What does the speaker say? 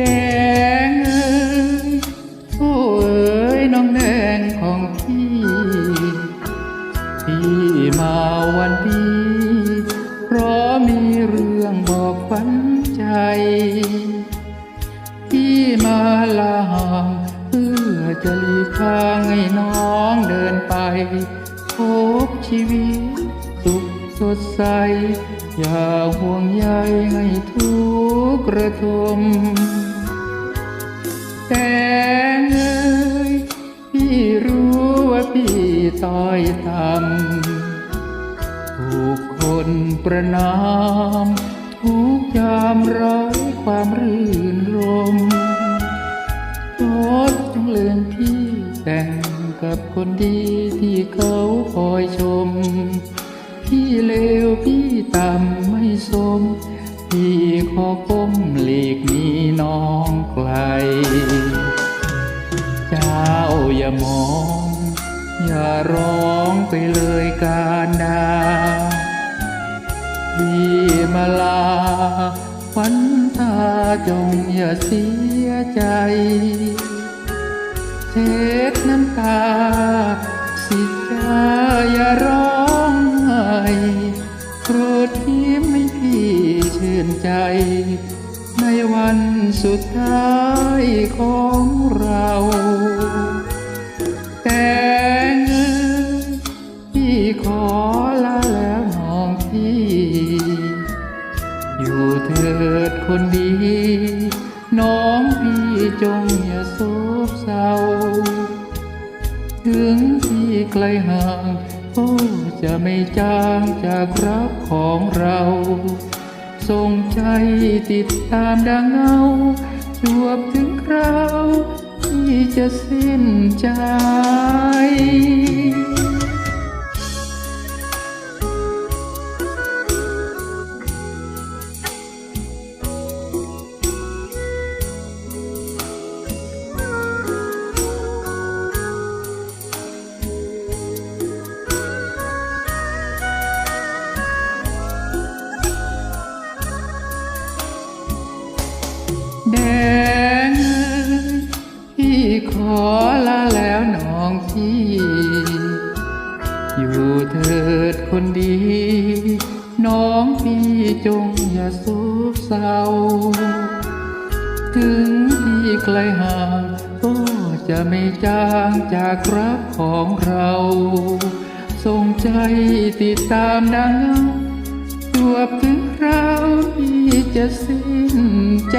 แดงเอ้ยโอ้เอ้ยน้องแดงของพี่ พี่มาวันดีเพราะมีเรื่องบอกฝันใจ พี่มาลาางเพื่อจะหลีกทงให้น้องเดินไป พบชีวิตสุขสดใส อย่าห่วงใยให้ทุกข์ระทม แต่เอ่ยพี่รู้ว่าพี่ต้อยต่ำถูกคนประนามทุกยามไร้ความรื่นรมโทษจงเลือนพี่แต่งกับคนดีที่เขาคอยชม พี่เลวพี่ต่ำไม่สมพี่ขอก้มหลีกหนีน้องไกล มอง อย่าร้องไปเลยการดาพี่มาลาควันตาจงอย่าเสียใจเช็ดน้ำตา สิจ้าอย่าร้องไห้โปรดยิ้มให้พี่ชื่นใจ ในวันสุดท้ายของเรา แต่เงินพี่ขอลาแล้วน้องพี่ อยู่เถิดคนดี น้องพี่จงอย่าโศกเศร้า ถึงที่ไกลห่างโอ้จะไม่จางจากรักของเราส่งใจติดตามดังเงาจวบถึงคราว ที่จะสิ้นใจ คนดี น้องพี่จงอย่าโศกเศร้า ถึงพี่ไกลห่างก็จะไม่จางจากรักของเราส่งใจติดตามดังจวบถึงคราวที่จะสิ้นใจ